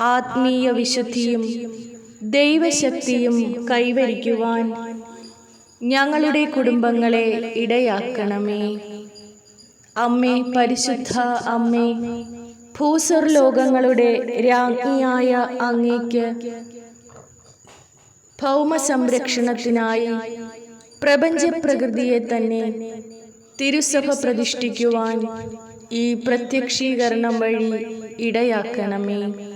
ആത്മീയ വിശുദ്ധിയും ദൈവശക്തിയും കൈവരിക്കുവാൻ ഞങ്ങളുടെ കുടുംബങ്ങളെ ഇടയാക്കണമേ. അമ്മേ പരിശുദ്ധ അമ്മേ ഭൂസർ ലോകങ്ങളുടെ രാജ്ഞിയായ അങ്ങേക്ക് ഭൗമ സംരക്ഷണത്തിനായി പ്രപഞ്ച പ്രകൃതിയെ തന്നെ തിരുസഭ പ്രതിഷ്ഠിക്കുവാൻ ഈ പ്രത്യക്ഷീകരണം വഴി ഇടയാക്കണമേ.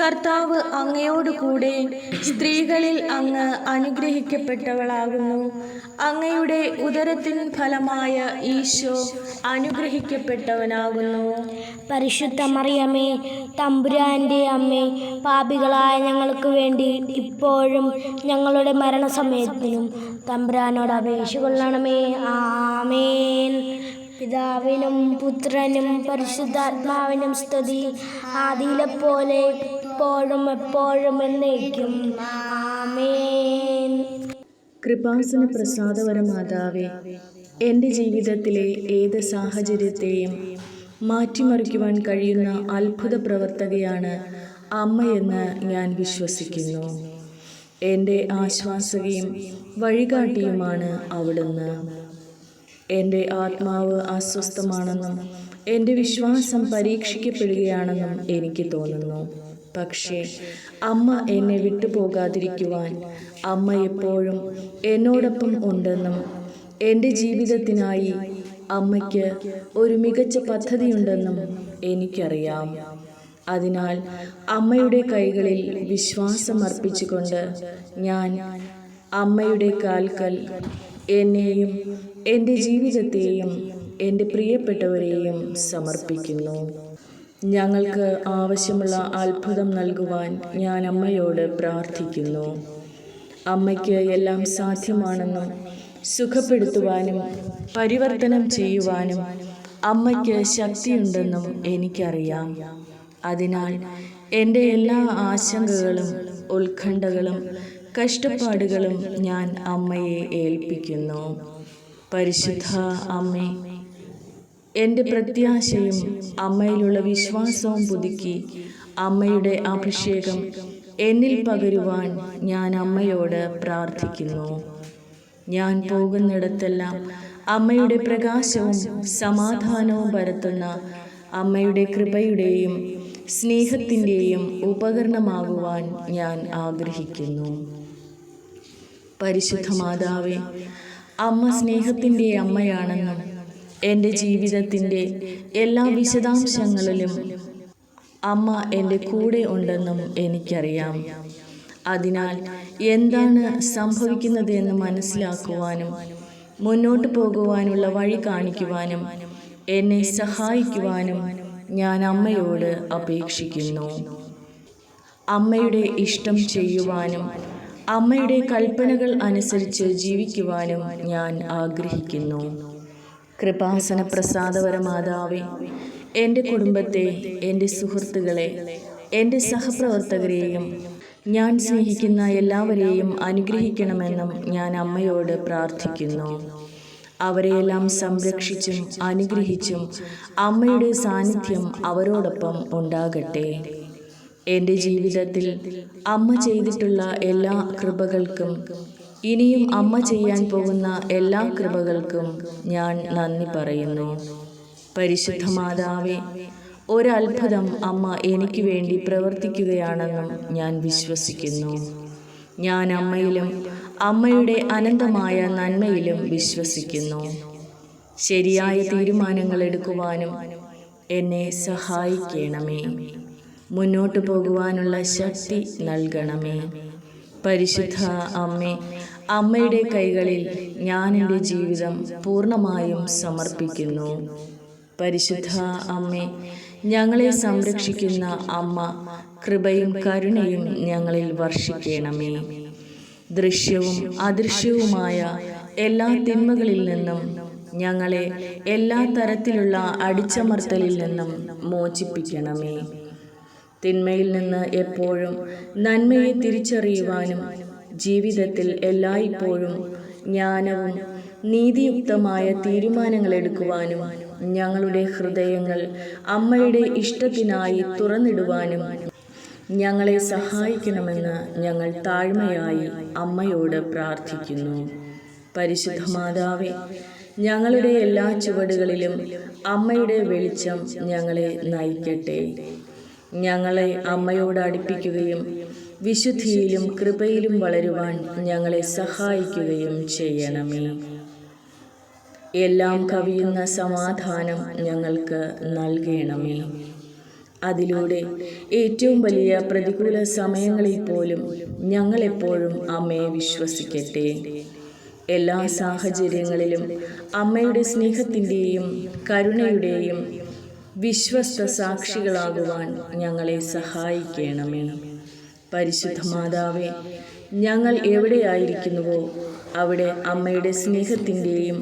കർത്താവ് അങ്ങയോട് കൂടെ സ്ത്രീകളിൽ അങ്ങ് അനുഗ്രഹിക്കപ്പെട്ടവളാകുന്നു. അങ്ങയുടെ ഉദരത്തിൻ ഫലമായ ഈശോ അനുഗ്രഹിക്കപ്പെട്ടവനാകുന്നു. പരിശുദ്ധ മറിയമ്മേ തമ്പുരാന്റെ അമ്മേ പാപികളായ ഞങ്ങൾക്ക് വേണ്ടി ഇപ്പോഴും ഞങ്ങളുടെ മരണസമയത്തിനും തമ്പുരാനോട് അപേക്ഷ കൊള്ളണമേ. ആമേൻ. പിതാവിനും പുത്രനും പരിശുദ്ധാത്മാവിനും സ്തുതി. ആദിയിലെ പോലെ ഇപ്പോഴും എപ്പോഴും എന്നേക്കും. ആമേൻ. കൃപാസന പ്രസാദവര മാതാവേ എന്റെ ജീവിതത്തിലെ ഏത് സാഹചര്യത്തെയും മാറ്റിമറിക്കുവാൻ കഴിയുന്ന അത്ഭുത പ്രവർത്തകയാണ് അമ്മയെന്ന് ഞാൻ വിശ്വസിക്കുന്നു. എന്റെ ആശ്വാസകയും വഴികാട്ടിയുമാണ് അവിടുന്ന്. എന്റെ ആത്മാവ് അസ്വസ്ഥമാണെന്നും എന്റെ വിശ്വാസം പരീക്ഷിക്കപ്പെടുകയാണെന്നും എനിക്ക് തോന്നുന്നു. പക്ഷേ അമ്മ എന്നെ വിട്ടുപോകാതിരിക്കുവാൻ അമ്മ എപ്പോഴും എന്നോടൊപ്പം ഉണ്ടെന്നും എന്റെ ജീവിതത്തിനായി അമ്മയ്ക്ക് ഒരു മികച്ച പദ്ധതിയുണ്ടെന്നും എനിക്കറിയാം. അതിനാൽ അമ്മയുടെ കൈകളിൽ വിശ്വാസം അർപ്പിച്ചുകൊണ്ട് ഞാൻ അമ്മയുടെ കാൽക്കൽ എന്നെയും എന്റെ ജീവിതത്തെയും എന്റെ പ്രിയപ്പെട്ടവരെയും സമർപ്പിക്കുന്നു. ഞങ്ങൾക്ക് ആവശ്യമുള്ള അത്ഭുതം നൽകുവാൻ ഞാൻ അമ്മയോട് പ്രാർത്ഥിക്കുന്നു. അമ്മയ്ക്ക് എല്ലാം സാധ്യമാണെന്നും സുഖപ്പെടുത്തുവാനും പരിവർത്തനം ചെയ്യുവാനും അമ്മയ്ക്ക് ശക്തിയുണ്ടെന്നും എനിക്കറിയാം. അതിനാൽ എന്റെ എല്ലാ ആശങ്കകളും ഉത്കണ്ഠകളും കഷ്ടപ്പാടുകളും ഞാൻ അമ്മയെ ഏൽപ്പിക്കുന്നു. പരിശുദ്ധ അമ്മേ എന്റെ പ്രത്യാശയും അമ്മയിലുള്ള വിശ്വാസവും പുതുക്കി. അമ്മയുടെ അഭിഷേകം എന്നിൽ പകരുവാൻ ഞാൻ അമ്മയോട് പ്രാർത്ഥിക്കുന്നു. ഞാൻ പോകുന്നിടത്തെല്ലാം അമ്മയുടെ പ്രകാശവും സമാധാനവും പരത്തുന്ന അമ്മയുടെ കൃപയുടെയും സ്നേഹത്തിന്റെയും ഉപകരണമാകുവാൻ ഞാൻ ആഗ്രഹിക്കുന്നു. പരിശുദ്ധ മാതാവേ അമ്മ സ്നേഹത്തിന്റെ അമ്മയാണെന്നും എന്റെ ജീവിതത്തിന്റെ എല്ലാ വിശദാംശങ്ങളിലും അമ്മ എന്റെ കൂടെ ഉണ്ടെന്നും എനിക്കറിയാം. അതിനാൽ എന്താണ് സംഭവിക്കുന്നതെന്ന് മനസ്സിലാക്കുവാനും മുന്നോട്ട് പോകുവാനുള്ള വഴി കാണിക്കുവാനും എന്നെ സഹായിക്കുവാനും ഞാൻ അമ്മയോട് അപേക്ഷിക്കുന്നു. അമ്മയുടെ ഇഷ്ടം ചെയ്യുവാനും അമ്മയുടെ കൽപ്പനകൾ അനുസരിച്ച് ജീവിക്കുവാനും ഞാൻ ആഗ്രഹിക്കുന്നു. കൃപാസന പ്രസാദവര മാതാവേ എന്റെ കുടുംബത്തെ എന്റെ സുഹൃത്തുക്കളെ എന്റെ സഹപ്രവർത്തകരെയും ഞാൻ സ്നേഹിക്കുന്ന എല്ലാവരെയും അനുഗ്രഹിക്കണമെന്നും ഞാൻ അമ്മയോട് പ്രാർത്ഥിക്കുന്നു. അവരെയെല്ലാം സംരക്ഷിച്ചും അനുഗ്രഹിച്ചും അമ്മയുടെ സാന്നിധ്യം അവരോടൊപ്പം ഉണ്ടാകട്ടെ. എന്റെ ജീവിതത്തിൽ അമ്മ ചെയ്തിട്ടുള്ള എല്ലാ കൃപകൾക്കും ഇനിയും അമ്മ ചെയ്യാൻ പോകുന്ന എല്ലാ കൃപകൾക്കും ഞാൻ നന്ദി പറയുന്നു. പരിശുദ്ധ മാതാവേ ഒരത്ഭുതം അമ്മ എനിക്ക് വേണ്ടി പ്രവർത്തിക്കുകയാണെന്നും ഞാൻ വിശ്വസിക്കുന്നു. ഞാൻ അമ്മയിലും അമ്മയുടെ അനന്തമായ നന്മയിലും വിശ്വസിക്കുന്നു. ശരിയായ തീരുമാനങ്ങൾ എടുക്കുവാനും എന്നെ സഹായിക്കണമേ. മുന്നോട്ട് പോകുവാനുള്ള ശക്തി നൽകണമേ. പരിശുദ്ധ അമ്മേ അമ്മയുടെ കൈകളിൽ ഞാൻ എന്റെ ജീവിതം പൂർണമായും സമർപ്പിക്കുന്നു. പരിശുദ്ധ അമ്മേ ഞങ്ങളെ സംരക്ഷിക്കുന്ന അമ്മ കൃപയും കരുണയും ഞങ്ങളിൽ വർഷിക്കണമേ. ദൃശ്യവും അദൃശ്യവുമായ എല്ലാ തിന്മകളിൽ നിന്നും ഞങ്ങളെ എല്ലാ തരത്തിലുള്ള അടിച്ചമർത്തലിൽ നിന്നും മോചിപ്പിക്കണമേ. തിന്മയിൽ നിന്ന് എപ്പോഴും നന്മയെ തിരിച്ചറിയുവാനും ജീവിതത്തിൽ എല്ലായ്പ്പോഴും ജ്ഞാനവും നീതിയുക്തമായ തീരുമാനങ്ങൾ എടുക്കുവാനും ഞങ്ങളുടെ ഹൃദയങ്ങൾ അമ്മയുടെ ഇഷ്ടത്തിനായി തുറന്നിടുവാനും ഞങ്ങളെ സഹായിക്കണമെന്ന് ഞങ്ങൾ താഴ്മയായി അമ്മയോട് പ്രാർത്ഥിക്കുന്നു. പരിശുദ്ധ മാതാവേ ഞങ്ങളുടെ എല്ലാ ചുവടുകളിലും അമ്മയുടെ വെളിച്ചം ഞങ്ങളെ നയിക്കട്ടെ. ഞങ്ങളെ അമ്മയോട് അടുപ്പിക്കുകയും വിശുദ്ധിയിലും കൃപയിലും വളരുവാൻ ഞങ്ങളെ സഹായിക്കുകയും ചെയ്യണമേ. എല്ലാം കവിയുന്ന സമാധാനം ഞങ്ങൾക്ക് നൽകണമേ. അതിലൂടെ ഏറ്റവും വലിയ പ്രതികൂല സമയങ്ങളിൽ പോലും ഞങ്ങളെപ്പോഴും അമ്മയെ വിശ്വസിക്കട്ടെ. എല്ലാ സാഹചര്യങ്ങളിലും അമ്മയുടെ സ്നേഹത്തിന്റെയും കരുണയുടെയും വിശ്വസ്ത സാക്ഷികളാകുവാൻ ഞങ്ങളെ സഹായിക്കണമേ. പരിശുദ്ധ മാതാവേ ഞങ്ങൾ എവിടെയായിരിക്കുന്നുവോ അവിടെ അമ്മയുടെ സ്നേഹത്തിന്റെയും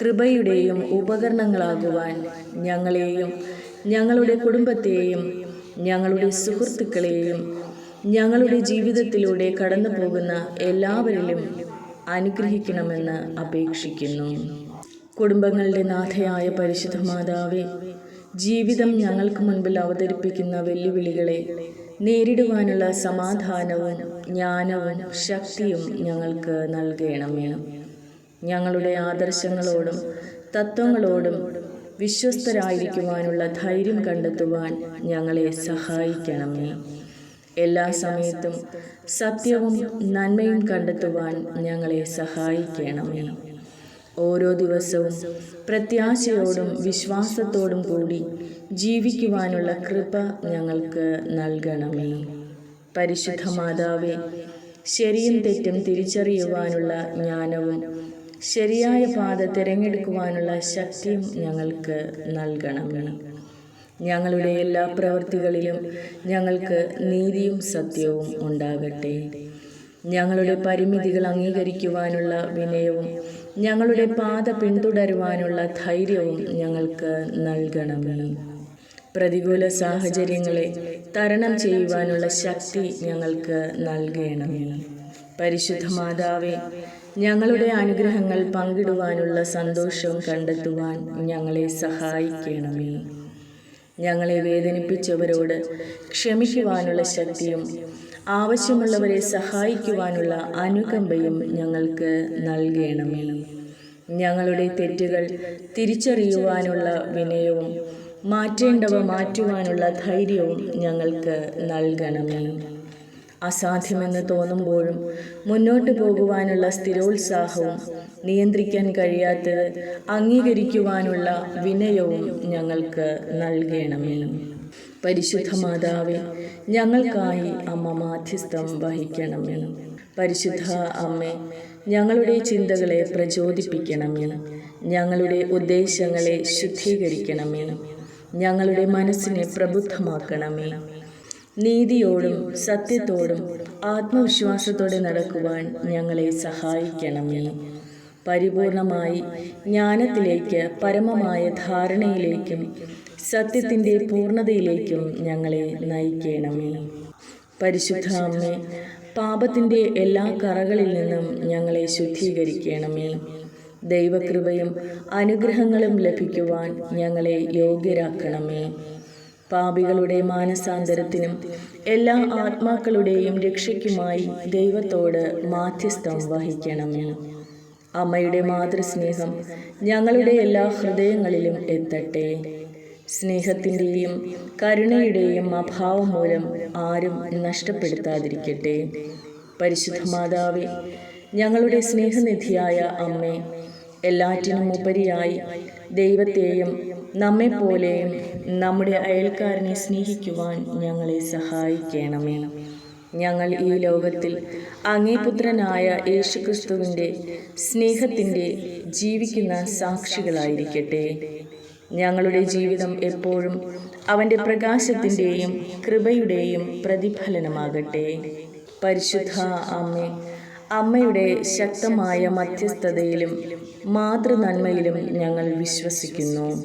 കൃപയുടെയും ഉപകരണങ്ങളാകുവാൻ ഞങ്ങളെയും ഞങ്ങളുടെ കുടുംബത്തെയും ഞങ്ങളുടെ സുഹൃത്തുക്കളെയും ഞങ്ങളുടെ ജീവിതത്തിലൂടെ കടന്നു പോകുന്ന എല്ലാവരിലും അനുഗ്രഹിക്കണമെന്ന് അപേക്ഷിക്കുന്നു. കുടുംബങ്ങളുടെ നാഥയായ പരിശുദ്ധ മാതാവെ ജീവിതം ഞങ്ങൾക്ക് മുൻപിൽ അവതരിപ്പിക്കുന്ന വെല്ലുവിളികളെ നേരിടുവാനുള്ള സമാധാനവും ജ്ഞാനവും ശക്തിയും ഞങ്ങൾക്ക് നൽകണമേ. ഞങ്ങളുടെ ആദർശങ്ങളോടും തത്വങ്ങളോടും വിശ്വസ്തരായിരിക്കുവാനുള്ള ധൈര്യം കണ്ടെത്തുവാൻ ഞങ്ങളെ സഹായിക്കണമേ. എല്ലാ സമയത്തും സത്യവും നന്മയും കണ്ടെത്തുവാൻ ഞങ്ങളെ സഹായിക്കണമേ. ഓരോ ദിവസവും പ്രത്യാശയോടും വിശ്വാസത്തോടും കൂടി ജീവിക്കുവാനുള്ള കൃപ ഞങ്ങൾക്ക് നൽകണമേ. പരിശുദ്ധ മാതാവേ ശരിയും തെറ്റും തിരിച്ചറിയുവാനുള്ള ജ്ഞാനവും ശരിയായ പാത തിരഞ്ഞെടുക്കുവാനുള്ള ശക്തിയും ഞങ്ങൾക്ക് നൽകണമേ. ഞങ്ങളുടെ എല്ലാ പ്രവൃത്തികളിലും ഞങ്ങൾക്ക് നീതിയും സത്യവും ഉണ്ടാകട്ടെ. ഞങ്ങളുടെ പരിമിതികൾ അംഗീകരിക്കുവാനുള്ള വിനയവും ഞങ്ങളുടെ പാത പിന്തുടരുവാനുള്ള ധൈര്യവും ഞങ്ങൾക്ക് നൽകണമേ. പ്രതികൂല സാഹചര്യങ്ങളെ തരണം ചെയ്യുവാനുള്ള ശക്തി ഞങ്ങൾക്ക് നൽകണമേ പരിശുദ്ധ മാതാവേ ഞങ്ങളുടെ അനുഗ്രഹങ്ങൾ പങ്കിടുവാനുള്ള സന്തോഷം കണ്ടെത്തുവാൻ ഞങ്ങളെ സഹായിക്കണമേ. ഞങ്ങളെ വേദനിപ്പിച്ചവരോട് ക്ഷമിക്കുവാനുള്ള ശക്തിയും ആവശ്യമുള്ളവരെ സഹായിക്കുവാനുള്ള അനുകമ്പയും ഞങ്ങൾക്ക് നൽകണമേ. ഞങ്ങളുടെ തെറ്റുകൾ തിരിച്ചറിയുവാനുള്ള വിനയവും മാറ്റേണ്ടവ മാറ്റുവാനുള്ള ധൈര്യവും ഞങ്ങൾക്ക് നൽകണമേ. അസാധ്യമെന്ന് തോന്നുമ്പോഴും മുന്നോട്ട് പോകുവാനുള്ള സ്ഥിരോത്സാഹവും നിയന്ത്രിക്കാൻ കഴിയാത്തത് അംഗീകരിക്കുവാനുള്ള വിനയവും ഞങ്ങൾക്ക് നൽകണമേ. പരിശുദ്ധ മാതാവേ ഞങ്ങൾക്കായി അമ്മ മാധ്യസ്ഥം വഹിക്കണമേ. പരിശുദ്ധ അമ്മേ ഞങ്ങളുടെ ചിന്തകളെ പ്രചോദിപ്പിക്കണമേ. ഞങ്ങളുടെ ഉദ്ദേശങ്ങളെ ശുദ്ധീകരിക്കണമേ. ഞങ്ങളുടെ മനസ്സിനെ പ്രബുദ്ധമാക്കണമേ. നീതിയോടും സത്യത്തോടും ആത്മവിശ്വാസത്തോടെ നടക്കുവാൻ ഞങ്ങളെ സഹായിക്കണമേ. പരിപൂർണമായി ജ്ഞാനത്തിലേക്ക് പരമമായ ധാരണയിലേക്കും സത്യത്തിന്റെ പൂർണതയിലേക്കും ഞങ്ങളെ നയിക്കണമേ. പരിശുദ്ധ അമ്മേ പാപത്തിന്റെ എല്ലാ കറകളിൽ നിന്നും ഞങ്ങളെ ശുദ്ധീകരിക്കണമേ. ദൈവകൃപയും അനുഗ്രഹങ്ങളും ലഭിക്കുവാൻ ഞങ്ങളെ യോഗ്യരാക്കണമേ. പാപികളുടെ മാനസാന്തരത്തിനും എല്ലാ ആത്മാക്കളുടെയും രക്ഷയ്ക്കുമായി ദൈവത്തോട് മാധ്യസ്ഥം വഹിക്കണമേ. അമ്മയുടെ മാതൃസ്നേഹം ഞങ്ങളുടെ എല്ലാ ഹൃദയങ്ങളിലും എത്തട്ടെ. സ്നേഹത്തിന്റെയും കരുണയുടെയും അഭാവം മൂലം ആരും നഷ്ടപ്പെടുത്താതിരിക്കട്ടെ. പരിശുദ്ധ മാതാവേ ഞങ്ങളുടെ സ്നേഹനിധിയായ അമ്മേ എല്ലാറ്റിനും ഉപരിയായി ദൈവത്തെയും നമ്മെപ്പോലെയും നമ്മുടെ അയൽക്കാരനെ സ്നേഹിക്കുവാൻ ഞങ്ങളെ സഹായിക്കണമേ. ഞങ്ങൾ ഈ ലോകത്തിൽ അങ്ങേപുത്രനായ യേശുക്രിസ്തുവിന്റെ സ്നേഹത്തിന്റെ ജീവിക്കുന്ന സാക്ഷികളായിരിക്കട്ടെ. ഞങ്ങളുടെ ജീവിതം എപ്പോഴും അവന്റെ പ്രകാശത്തിന്റെയും കൃപയുടെയും പ്രതിഫലനമാകട്ടെ. പരിശുദ്ധ അമ്മേ അമ്മയുടെ ശക്തമായ മധ്യസ്ഥതയിലും മാതൃനന്മയിലും ഞങ്ങൾ വിശ്വസിക്കുന്നു.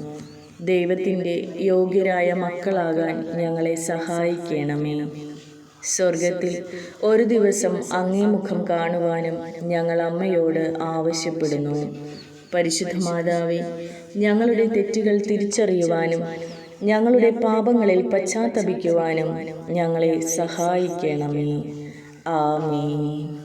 ദൈവത്തിന്റെ യോഗ്യരായ മക്കളാകാൻ ഞങ്ങളെ സഹായിക്കണമേ. സ്വർഗത്തിൽ ഒരു ദിവസം അങ്ങേ മുഖം കാണുവാനും ഞങ്ങൾ അമ്മയോട് ആവശ്യപ്പെടുന്നു. പരിശുദ്ധ മാതാവേ ഞങ്ങളുടെ തെറ്റുകൾ തിരിച്ചറിയുവാനും ഞങ്ങളുടെ പാപങ്ങളിൽ പശ്ചാത്തപിക്കുവാനും ഞങ്ങളെ സഹായിക്കണമേ. ആമേ